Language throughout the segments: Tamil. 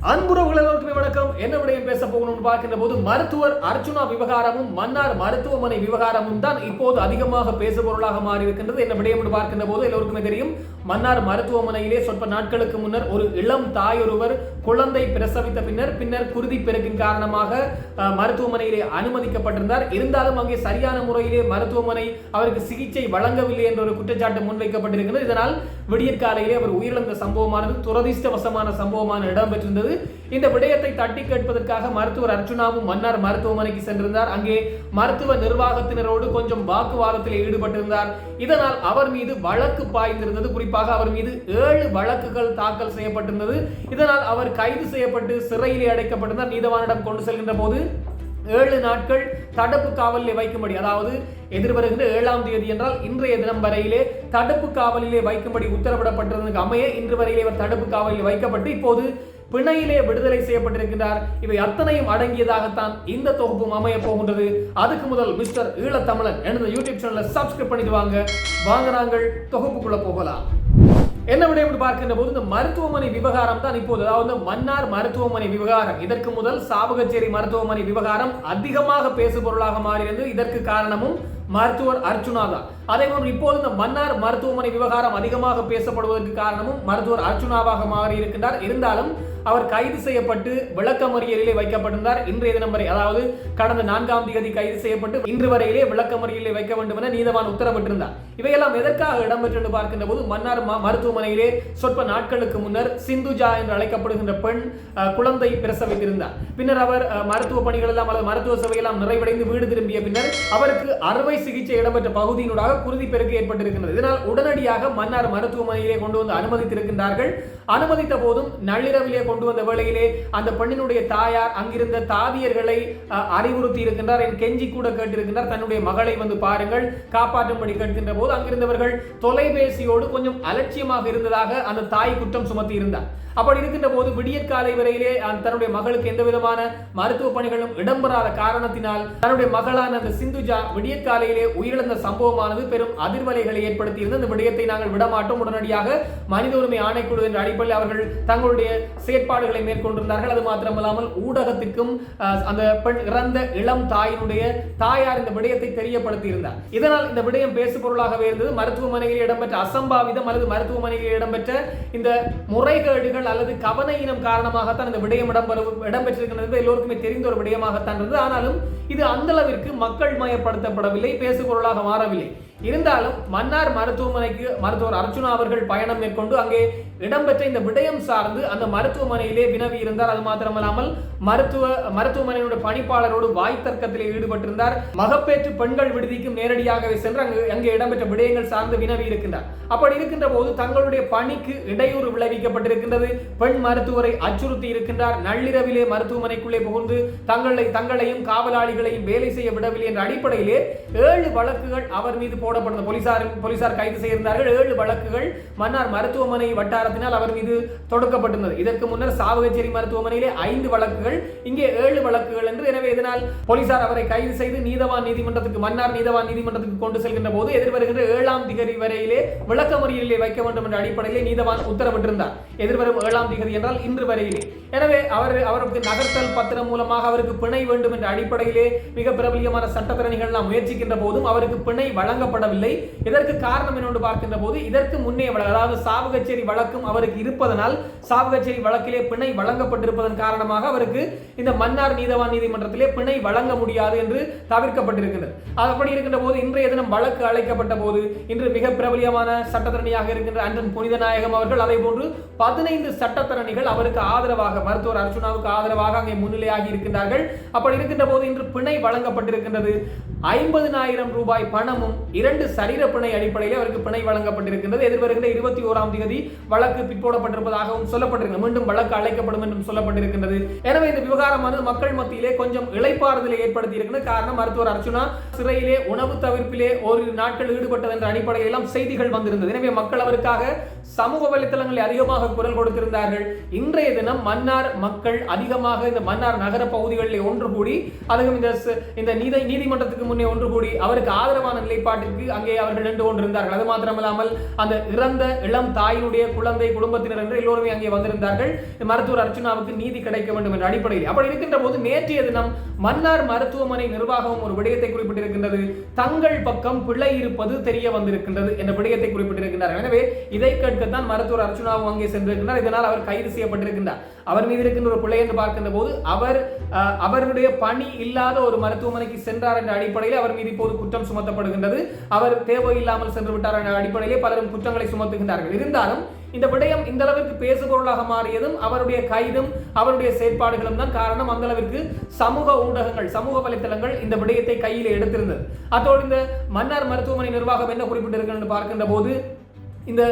அன்புறவுகள் எல்லோருக்குமே வணக்கம். என்ன விடயம் பேச போகணும்னு பார்க்கின்ற போது மருத்துவர் அர்ச்சுனா விவகாரமும் மன்னார் மருத்துவமனை விவகாரமும் தான் இப்போது அதிகமாக பேசுபொருளாக மாறி இருக்கின்றது என்ன விடயம் பார்க்கின்ற போது எல்லோருக்குமே தெரியும் மன்னார் மருத்துவமனையிலே சொற்ப நாட்களுக்கு முன்னர் ஒரு இளம் தாய் ஒருவர் குழந்தை பிரசவித்த பின்னர் பின்னர் குருதி பெருக்கின் காரணமாக மருத்துவமனையிலே அனுமதிக்கப்பட்டிருந்தார். இருந்தாலும் அங்கே சரியான முறையிலே மருத்துவமனை அவருக்கு சிகிச்சை வழங்கவில்லை என்ற ஒரு குற்றச்சாட்டு முன்வைக்கப்பட்டிருக்கிறது. இதனால் விடியற்காலையிலே அவர் உயிரிழந்த சம்பவமானது துரதிருஷ்டவசமான சம்பவமான இடம்பெற்றிருந்தது. இந்த விடயத்தை தட்டி கேட்பதற்காக மருத்துவர் அர்ச்சுனாவும் மன்னார் மருத்துவமனைக்கு சென்றிருந்தார். அங்கே மருத்துவ நிர்வாகத்தினரோடு கொஞ்சம் வாக்குவாதத்தில் ஈடுபட்டிருந்தார். இதனால் அவர் மீது வழக்கு பாய்ந்திருந்தது குறித்து குறிப்பாக அவர் மீது ஏழு வழக்குகள் தாக்கல் செய்யப்பட்டிருந்தது. இதனால் அவர் கைது செய்யப்பட்டு சிறையிலே அடைக்கப்பட்டிருந்தார். நீதவானிடம் கொண்டு செல்கின்ற போது ஏழு நாட்கள் தடுப்பு காவலிலே வைக்கும்படி அதாவது எதிர்வருகின்ற ஏழாம் தேதி என்றால் இன்றைய தினம் வரையிலே தடுப்பு காவலிலே வைக்கும்படி உத்தரவிடப்பட்டிருந்ததுக்கு அமைய இன்று வரையிலே இவர் தடுப்பு காவலில் வைக்கப்பட்டு இப்போது பிணையிலே விடுதலை செய்யப்பட்டிருக்கிறார் இவை அத்தனையும் அடங்கியதாகத்தான் இந்த தொகுப்பும் அமைய போகின்றது. அதுக்கு முதல் மிஸ்டர் ஈழத்தமிழன் எனது யூடியூப் சேனலை சப்ஸ்கிரைப் பண்ணிட்டு வாங்க. வாங்க நாங்கள் தொகுப்புக்குள்ள போகலாம். என்ன விட இப்படி பார்க்கின்ற போது இந்த மருத்துவமனை விவகாரம் தான் இப்போது அதாவது மன்னார் மருத்துவமனை விவகாரம். இதற்கு முதல் சாவகச்சேரி மருத்துவமனை விவகாரம் அதிகமாக பேசுபொருளாக மாறியது இதற்கு காரணமும் மருத்துவர் அர்ச்சுனா தான். அதே போன்று இப்போது இந்த மன்னார் மருத்துவமனை விவகாரம் அதிகமாக பேசப்படுவதற்கு காரணமும் மருத்துவர் அர்ச்சுனாவாக மாறி இருக்கின்றார் இருந்தாலும் அவர் கைது செய்யப்பட்டு விளக்கமறியலிலே வைக்கப்பட்டிருந்தார். இன்றைய தினம் வரை அதாவது கடந்த நான்காம் தேதி கைது செய்யப்பட்டு இன்று வரையிலே விளக்கமறியலிலே வைக்க வேண்டும் என நீதவான் உத்தரவிட்டிருந்தார். இவையெல்லாம் எதற்காக இடம்பெற்று பார்க்கின்ற போது மன்னார் மருத்துவமனையிலே சொற்ப நாட்களுக்கு முன்னர் சிந்துஜா என்று அழைக்கப்படுகின்ற பெண் குழந்தை பிரசவித்திருந்தார். பின்னர் அவர் மருத்துவ பணிகள் எல்லாம் அல்லது மருத்துவ சேவையெல்லாம் நிறைவடைந்து வீடு திரும்பிய பின்னர் அவருக்கு அறுவை சிகிச்சை இடம்பெற்ற பகுதியினூடாக குருதி பெருக்கு ஏற்பட்டிருக்கின்றது. இதனால் உடனடியாக மன்னார் மருத்துவமனையிலே கொண்டு வந்து அனுமதித்திருக்கின்றார்கள். அனுமதித்த போதும் நள்ளிரவிலே கொண்டு வந்த வேளையிலே அந்த பெண்ணினுடைய தாயார் அங்கிருந்த தாவியர்களை அறிவுறுத்தி இருக்கின்றார் என் கெஞ்சி கூட கேட்டிருக்கின்றார். தன்னுடைய மகளை வந்து பாருங்கள். காப்பாற்றும்படி கேட்கின்ற போது அங்கிருந்தவர்கள் தொலைபேசியோடு கொஞ்சம் அலட்சியமாக இருந்ததாக அந்த தாய் குற்றம் சுமத்தி இருந்தார் அப்படி இருக்கின்ற போது விடியற்காலை வரையிலே தன்னுடைய மகளுக்கு எந்த விதமான மருத்துவ பணிகளும் இடம்பெறாத காரணத்தினால் தன்னுடைய மகளான அந்த சிந்துஜா விடியற்காலையிலே உயிரிழந்த சம்பவமானது பெரும் அதிர்வலைகளை ஏற்படுத்தி இருந்த அந்த விடயத்தை நாங்கள் விடமாட்டோம். உடனடியாக மனித உரிமை ஆணைக்குழு என்ற அடிப்படையில் அவர்கள் தங்களுடைய செயற் செயற்பாடுகளை மேற்கொண்டிருந்தார்கள். அது மாத்திரமல்லாமல் ஊடகத்திற்கும் அந்த பெண் இறந்த இளம் தாயினுடைய தாயார் இந்த விடயத்தை தெரியப்படுத்தி இருந்தார் இதனால் இந்த விடயம் பேசு பொருளாகவே இருந்தது. மருத்துவமனையில் இடம்பெற்ற அசம்பாவிதம் அல்லது மருத்துவமனையில் இடம்பெற்ற இந்த முறைகேடுகள் அல்லது கவனையினம் காரணமாகத்தான் இந்த விடயம் இடம்பெற இடம்பெற்றிருக்கிறது எல்லோருக்குமே தெரிந்த ஒரு விடயமாகத்தான் இருந்தது. ஆனாலும் இது அந்த அளவிற்கு மக்கள் மயப்படுத்தப்படவில்லை பேசுபொருளாக மாறவில்லை. இருந்தாலும் மன்னார் மருத்துவமனைக்கு மருத்துவர் அர்ச்சுனா அவர்கள் பயணம் மேற்கொண்டு அங்கே இடம்பெற்ற இந்த விடயம் சார்ந்து அந்த மருத்துவமனையிலே வினவி இருந்தார். அது மாத்திரமல்லாமல் மருத்துவ மருத்துவமனையினுடைய பணிப்பாளரோடு வாய் தர்க்கத்திலே ஈடுபட்டிருந்தார். மகப்பேற்று பெண்கள் விடுதிக்கும் நேரடியாகவே சென்று அங்கு அங்கே இடம்பெற்ற விடயங்கள் சார்ந்து வினவி இருக்கின்றார். அப்படி இருக்கின்ற போது தங்களுடைய பணிக்கு இடையூறு விளைவிக்கப்பட்டிருக்கின்றது. பெண் மருத்துவரை அச்சுறுத்தி இருக்கின்றார். நள்ளிரவிலே மருத்துவமனைக்குள்ளே புகுந்து தங்களை தங்களையும் காவலாளிகளையும் வேலை செய்ய விடவில்லை என்ற அடிப்படையிலே ஏழு வழக்குகள் அவர் மீது போடப்பட்ட போலீசார் போலீசார் கைது செய்திருந்தார்கள். ஏழு வழக்குகள் மன்னார் மருத்துவமனை வட்டாரத்தினால் அவர் மீது தொடுக்கப்பட்டிருந்தது. இதற்கு முன்னர் சாவகச்சேரி மருத்துவமனையிலே ஐந்து வழக்குகள் இங்கே ஏழு வழக்குகள் என்று. எனவே இதனால் போலீசார் அவரை கைது செய்து நீதவான் நீதிமன்றத்துக்கு மன்னார் நீதவான் நீதிமன்றத்துக்கு கொண்டு செல்கின்ற போது எதிர்வருகின்ற ஏழாம் திகதி வரையிலே விளக்க முறையிலே வைக்க வேண்டும் என்ற அடிப்படையிலே நீதவான் உத்தரவிட்டிருந்தார். எதிர்வரும் ஏழாம் திகதி என்றால் இன்று வரையிலே. எனவே அவர் அவருக்கு நகர்த்தல் பத்திரம் மூலமாக அவருக்கு பிணை வேண்டும் என்ற அடிப்படையிலே மிக பிரபலியமான சட்டத்திறனிகள் நாம் முயற்சிக்கின்ற போதும் அவருக்கு பிணை வழங்கப்பட வழங்கப்படவில்லை இதற்கு காரணம் என்னென்று பார்க்கின்ற போது இதற்கு முன்னே வழக்கு அதாவது சாவகச்சேரி வழக்கும் அவருக்கு இருப்பதனால் சாவகச்சேரி வழக்கிலே பிணை வழங்கப்பட்டிருப்பதன் காரணமாக அவருக்கு இந்த மன்னார் நீதவான் நீதிமன்றத்திலே பிணை வழங்க முடியாது என்று தவிர்க்கப்பட்டிருக்கிறது அப்படி இருக்கின்ற போது இன்றைய தினம் வழக்கு அழைக்கப்பட்ட போது இன்று மிக பிரபலியமான சட்டத்தரணியாக இருக்கின்ற அன்றன் புனிதநாயகம் அவர்கள் அதே போன்று பதினைந்து சட்டத்தரணிகள் அவருக்கு ஆதரவாக மருத்துவர் அர்ச்சுனாவுக்கு ஆதரவாக அங்கே முன்னிலையாகி இருக்கின்றார்கள். அப்படி இருக்கின்ற போது இன்று பிணை வழங்கப்பட்டிருக்கின்றது. ஐம்பதினாயிரம் ரூபாய் பணமும் இரண்டு சரீர பிணை அடிப்படையில் அவருக்கு பிணை வழங்கப்பட்டிருக்கின்றது. எதிர்வருகின்ற இருபத்தி ஓராம் தேதி வழக்கு பிற்போடப்பட்டிருப்பதாகவும் சொல்லப்பட்டிருக்கிறது மீண்டும் வழக்கு அழைக்கப்படும் என்றும் சொல்லப்பட்டிருக்கின்றது. எனவே இந்த விவகாரமானது மக்கள் மத்தியிலே கொஞ்சம் இழைப்பாறுதலை ஏற்படுத்தி இருக்கிறது காரணம் மருத்துவர் அர்ச்சுனா சிறையிலே உணவு தவிர்ப்பிலே ஒரு நாட்கள் ஈடுபட்டது என்ற அடிப்படையில் எல்லாம் செய்திகள் வந்திருந்தது. எனவே மக்கள் அவருக்காக சமூக வலைத்தளங்களில் அதிகமாக குரல் கொடுத்திருந்தார்கள். இன்றைய தினம் மன்னார் மக்கள் அதிகமாக இந்த மன்னார் நகர பகுதிகளில் ஒன்று கூடி அதுவும் இந்த இந்த நீதி நீதிமன்றத்துக்கு முன்னே ஒன்று கூடி அவருக்கு ஆதரவான நிலைப்பாட்டிற்கு அங்கே அவர்கள் நின்று கொண்டிருந்தார்கள். அது மாத்திரமல்லாமல் அந்த இறந்த இளம் தாயினுடைய குழந்தை குடும்பத்தினர் என்று எல்லோருமே அங்கே வந்திருந்தார்கள். மருத்துவர் அர்ச்சனாவுக்கு நீதி கிடைக்க வேண்டும் என்ற அடிப்படையில். அப்படி இருக்கின்ற போது நேற்றைய தினம் மன்னார் மருத்துவமனை நிர்வாகம் ஒரு விடயத்தை குறிப்பிட்டிருக்கின்றது. தங்கள் பக்கம் பிழை இருப்பது தெரிய வந்திருக்கின்றது என்ற விடயத்தை குறிப்பிட்டிருக்கின்றார்கள். எனவே இதை தான் மருத்துவர் அர்ச்சுனாவும் அங்கே சென்றிருக்கின்றார். இதனால் அவர் கைது செய்யப்பட்டிருக்கின்றார். அவர் மீது இருக்கின்ற ஒரு பிள்ளை என்று பார்க்கின்ற போது அவர் அவருடைய பணி இல்லாத ஒரு மருத்துவமனைக்கு சென்றார் என்ற அடிப்படையில் அவர் மீது இப்போது குற்றம் சுமத்தப்படுகின்றது. அவர் தேவையில்லாமல் சென்று விட்டார் என்ற அடிப்படையிலே பலரும் குற்றங்களை சுமத்துகின்றார்கள். இருந்தாலும் இந்த விடயம் இந்த அளவிற்கு பேசுபொருளாக மாறியதும் அவருடைய கைதும் அவருடைய செயற்பாடுகளும் தான் காரணம். அந்த அளவிற்கு சமூக ஊடகங்கள் சமூக வலைத்தளங்கள் இந்த விடயத்தை கையில் எடுத்திருந்தது. அத்தோடு இந்த மன்னார் மருத்துவமனை நிர்வாகம் என்ன குறிப்பிட்டிருக்கிறது பார்க்கின்ற போது இந்த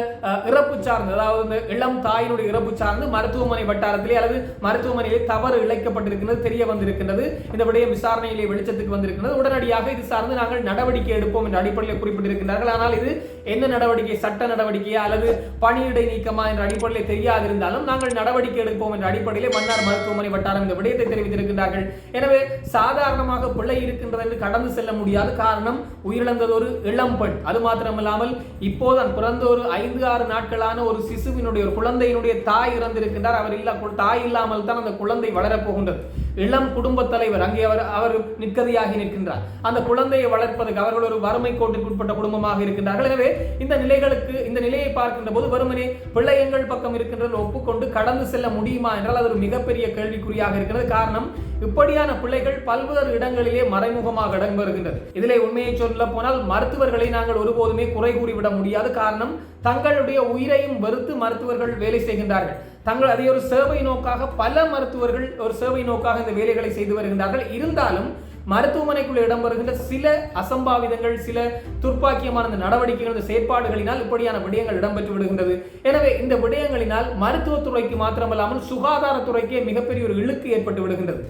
இறப்பு சார்ந்து அதாவது இந்த இளம் தாயினுடைய இறப்பு சார்ந்து மருத்துவமனை வட்டாரத்திலே அல்லது மருத்துவமனையிலே தவறு இழைக்கப்பட்டிருக்கிறது தெரிய வந்திருக்கின்றது. இந்த விடயம் விசாரணையிலே வெளிச்சத்துக்கு வந்திருக்கிறது உடனடியாக இது சார்ந்து நாங்கள் நடவடிக்கை எடுப்போம் என்ற அடிப்படையில் குறிப்பிட்டிருக்கிறார்கள் ஆனால் இது என்ன நடவடிக்கை? சட்ட நடவடிக்கையா? அல்லது பணியிடை நீக்கமா என்ற அடிப்படையில் தெரியாதிருந்தாலும் நாங்கள் நடவடிக்கை எடுப்போம் என்ற அடிப்படையிலே மன்னார் மருத்துவமனை வட்டாரம் இந்த விடயத்தை தெரிவித்திருக்கிறார்கள் எனவே சாதாரணமாக பிள்ளை இருக்கின்றது என்று கடந்து செல்ல முடியாது. காரணம் உயிரிழந்தது ஒரு இளம் பெண். அது மாத்திரமல்லாமல் இப்போதான் பிறந்த ஒரு ஐந்து ஆறு நாட்களான ஒரு சிசுவினுடைய ஒரு குழந்தையினுடைய தாய் இறந்திருக்கின்றார். அவர் இல்ல தாய் இல்லாமல் தான் அந்த குழந்தை வளரப்போகின்றது இளம் குடும்ப தலைவர் அங்கே அவர் அவர் நிற்கதியாகி நிற்கின்றார். அந்த குழந்தையை வளர்ப்பதற்கு அவர்கள் ஒரு வறுமை கோட்டுக்கு உட்பட்ட குடும்பமாக இருக்கின்றார்கள். எனவே இந்த நிலைகளுக்கு இந்த நிலையை பார்க்கின்ற போது வெறுமனே பிள்ளை எங்கள் பக்கம் இருக்கின்றது ஒப்புக்கொண்டு கடந்து செல்ல முடியுமா என்றால் அது ஒரு மிகப்பெரிய கேள்விக்குறியாக இருக்கிறது. காரணம் இப்படியான பிள்ளைகள் பல்வேறு இடங்களிலே மறைமுகமாக இடம்பெறுகின்றது. இதிலே உண்மையை சொல்ல போனால் மருத்துவர்களை நாங்கள் ஒருபோதுமே குறை கூறிவிட முடியாது. காரணம் தங்களுடைய உயிரையும் வெறுத்து மருத்துவர்கள் வேலை செய்கின்றார்கள். தங்கள் அதை ஒரு சேவை நோக்காக பல மருத்துவர்கள் ஒரு சேவை நோக்காக இந்த வேலைகளை செய்து வருகின்றார்கள். இருந்தாலும் மருத்துவமனைக்குள்ள இடம்பெறுகின்ற சில அசம்பாவிதங்கள் சில துர்ப்பாக்கியமான இந்த நடவடிக்கைகள் இந்த செயற்பாடுகளினால் இப்படியான விடயங்கள் இடம்பெற்று விடுகின்றது. எனவே இந்த விடயங்களினால் மருத்துவத்துறைக்கு மாத்திரமல்லாமல் சுகாதாரத்துறைக்கே மிகப்பெரிய ஒரு இழுக்கு ஏற்பட்டு விடுகின்றது.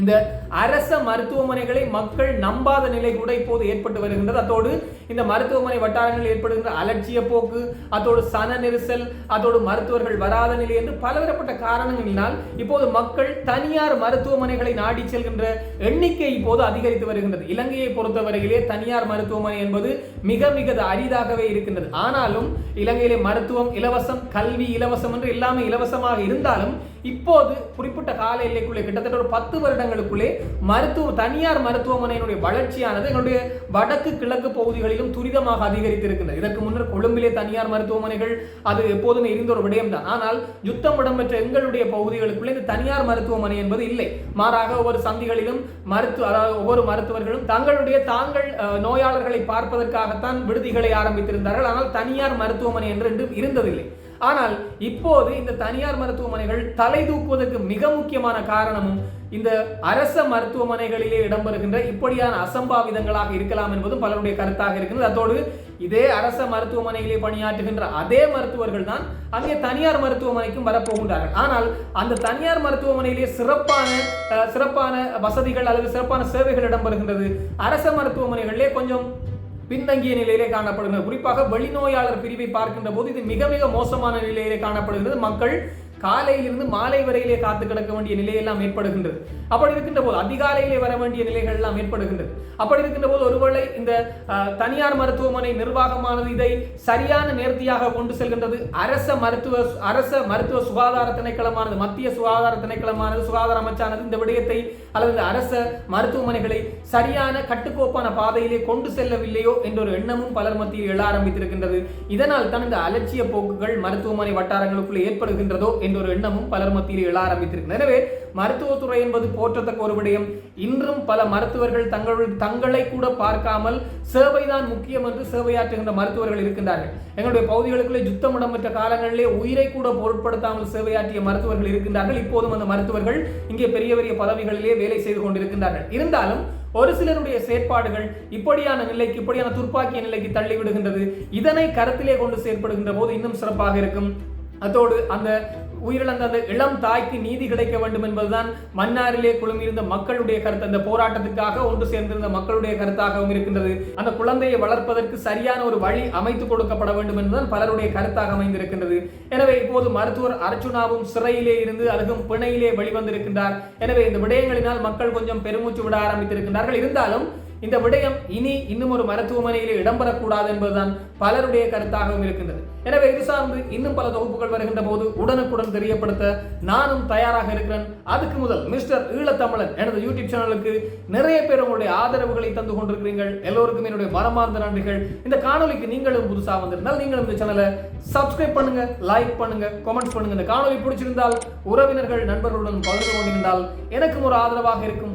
இந்த அரச மருத்துவமனைகளை மக்கள் நம்பாத நிலை கூட இப்போது ஏற்பட்டு வருகின்றது. அதோடு இந்த மருத்துவமனை வட்டாரங்களில் ஏற்படுகின்ற அலட்சிய போக்கு அதோடு சன நெரிசல் அதோடு மருத்துவர்கள் வராத நிலை என்று பலதரப்பட்ட காரணங்களினால் இப்போது மக்கள் தனியார் மருத்துவமனைகளை நாடி செல்கின்ற எண்ணிக்கை இப்போது அதிகரித்து வருகின்றது. இலங்கையை பொறுத்தவரையிலே தனியார் மருத்துவமனை என்பது மிக மிக அரிதாகவே இருக்கின்றது. ஆனாலும் இலங்கையிலே மருத்துவம் இலவசம் கல்வி இலவசம் என்று எல்லாமே இலவசமாக இருந்தாலும் இப்போது குறிப்பிட்ட கால எல்லைக்குள்ளே கிட்டத்தட்ட ஒரு பத்து வருடங்களுக்குள்ளே மருத்துவ தனியார் மருத்துவமனையினுடைய வளர்ச்சியானது எங்களுடைய வடக்கு கிழக்கு பகுதிகளிலும் துரிதமாக அதிகரித்திருக்கின்றது இதற்கு முன்னர் கொழும்பிலே தனியார் மருத்துவமனைகள் அது எப்போதுமே இருந்த ஒரு விடயம்தான். ஆனால் யுத்தம் இடம்பெற்ற எங்களுடைய பகுதிகளுக்குள்ளே இந்த தனியார் மருத்துவமனை என்பது இல்லை. மாறாக ஒவ்வொரு சந்திகளிலும் மருத்துவ அதாவது ஒவ்வொரு மருத்துவர்களும் தங்களுடைய தாங்கள் நோயாளர்களை பார்ப்பதற்காகத்தான் விடுதிகளை ஆரம்பித்திருந்தார்கள். ஆனால் தனியார் மருத்துவமனை என்று என்று இருந்ததில்லை. ஆனால் இப்போது இந்த தனியார் மருத்துவமனைகள் தலை தூக்குவதற்கு மிக முக்கியமான காரணமும் இந்த அரச மருத்துவமனைகளிலே இடம்பெறுகின்ற இப்படியான அசம்பாவிதங்களாக இருக்கலாம் என்பதும் பலருடைய கருத்தாக இருக்கிறது. அதோடு இதே அரச மருத்துவமனையிலே பணியாற்றுகின்ற அதே மருத்துவர்கள் தான் அங்கே தனியார் மருத்துவமனைக்கும் வரப்போகின்றார்கள். ஆனால் அந்த தனியார் மருத்துவமனையிலே சிறப்பான சிறப்பான வசதிகள் அல்லது சிறப்பான சேவைகள் இடம்பெறுகின்றது. அரச மருத்துவமனைகளிலே கொஞ்சம் பின்தங்கிய நிலையிலே காணப்படுகிறது. குறிப்பாக வெளிநோயாளர் பிரிவை பார்க்கின்ற போது இது மிக மிக மோசமான நிலையிலே காணப்படுகிறது. மக்கள் காலையிலிருந்து மாலை வரையிலே காத்து கிடக்க வேண்டிய நிலையெல்லாம் ஏற்படுகின்றது. அப்படி இருக்கின்ற போது அதிகாலையிலே வர வேண்டிய நிலைகள் எல்லாம் ஏற்படுகின்றது. அப்படி இருக்கின்ற போது ஒருவேளை இந்த தனியார் மருத்துவமனை நிர்வாகமானது இதை சரியான நேர்த்தியாக கொண்டு செல்கின்றது. அரச மருத்துவ அரச மருத்துவ சுகாதார திணைக்களமானது மத்திய சுகாதார திணைக்களமானது சுகாதார அமைச்சானது இந்த விடயத்தை அல்லது இந்த அரச மருத்துவமனைகளை சரியான கட்டுக்கோப்பான பாதையிலே கொண்டு செல்லவில்லையோ என்ற ஒரு எண்ணமும் பலர் மத்தியில் எழ ஆரம்பித்திருக்கின்றது. இதனால் தான் இந்த அலட்சிய போக்குகள் மருத்துவமனை வட்டாரங்களுக்குள்ளே ஏற்படுகின்றதோ என்ற ஒரு எண்ணமும் பலர் மத்தியில் எழ ஆரம்பித்திருக்கிறது எனவே மருத்துவத்துறை என்பது போற்றத்தக்க ஒரு விடயம். இன்றும் பல மருத்துவர்கள் தங்கள் தங்களை கூட பார்க்காமல் சேவைதான் முக்கியம் என்று சேவையாற்றுகின்ற மருத்துவர்கள் இருக்கின்றார்கள். எங்களுடைய பகுதிகளுக்குள்ளே யுத்தம் இடம்பெற்ற காலங்களிலே உயிரை கூட பொருட்படுத்தாமல் சேவையாற்றிய மருத்துவர்கள் இருக்கின்றார்கள். இப்போதும் அந்த மருத்துவர்கள் இங்கே பெரிய பெரிய பதவிகளிலே வேலை செய்து கொண்டிருக்கின்றார்கள். இருந்தாலும் ஒரு சிலருடைய செயற்பாடுகள் இப்படியான நிலைக்கு இப்படியான துர்ப்பாக்கிய நிலைக்கு தள்ளிவிடுகின்றது. இதனை கருத்திலே கொண்டு செயற்படுகின்ற போது இன்னும் சிறப்பாக இருக்கும். அதோடு அந்த உயிரிழந்த அந்த இளம் தாய்க்கு நீதி கிடைக்க வேண்டும் என்பதுதான் மன்னாரிலே குழுமியிருந்த மக்களுடைய கருத்து. அந்த போராட்டத்துக்காக ஒன்று சேர்ந்திருந்த மக்களுடைய கருத்தாகவும் இருக்கின்றது. அந்த குழந்தையை வளர்ப்பதற்கு சரியான ஒரு வழி அமைத்து கொடுக்கப்பட வேண்டும் என்பதுதான் பலருடைய கருத்தாக அமைந்திருக்கின்றது. எனவே இப்போது மருத்துவர் அர்ச்சுனாவும் சிறையிலே இருந்து அதுவும் பிணையிலே வெளிவந்திருக்கின்றார். எனவே இந்த விடயங்களினால் மக்கள் கொஞ்சம் பெருமூச்சு விட ஆரம்பித்திருக்கின்றார்கள். இருந்தாலும் இந்த விடயம் இனி இன்னும் ஒரு மருத்துவமனையில் இடம்பெறக்கூடாது என்பதுதான் பலருடைய கருத்தாகவும் இருக்கின்றது. எனவே இது சார்ந்து இன்னும் பல தொகுப்புகள் வருகின்ற போது உடனுக்குடன் தெரியப்படுத்த நானும் தயாராக இருக்கிறேன். அதுக்கு முதல் மிஸ்டர் ஈழத்தமிழன் எனது யூடியூப் சேனலுக்கு நிறைய பேர் உங்களுடைய ஆதரவுகளை தந்து கொண்டிருக்கிறீர்கள். எல்லோருக்கும் என்னுடைய மரமார்ந்த நன்றிகள். இந்த காணொலிக்கு நீங்களும் புதுசாக வந்திருந்தால் நீங்களும் இந்த சேனலை சப்ஸ்கிரைப் பண்ணுங்க லைக் பண்ணுங்க கமெண்ட்ஸ் பண்ணுங்க. இந்த காணொலி பிடிச்சிருந்தால் உறவினர்கள் நண்பர்களுடன் பகிர்ந்து கொண்டிருந்தால் எனக்கும் ஒரு ஆதரவாக இருக்கும்.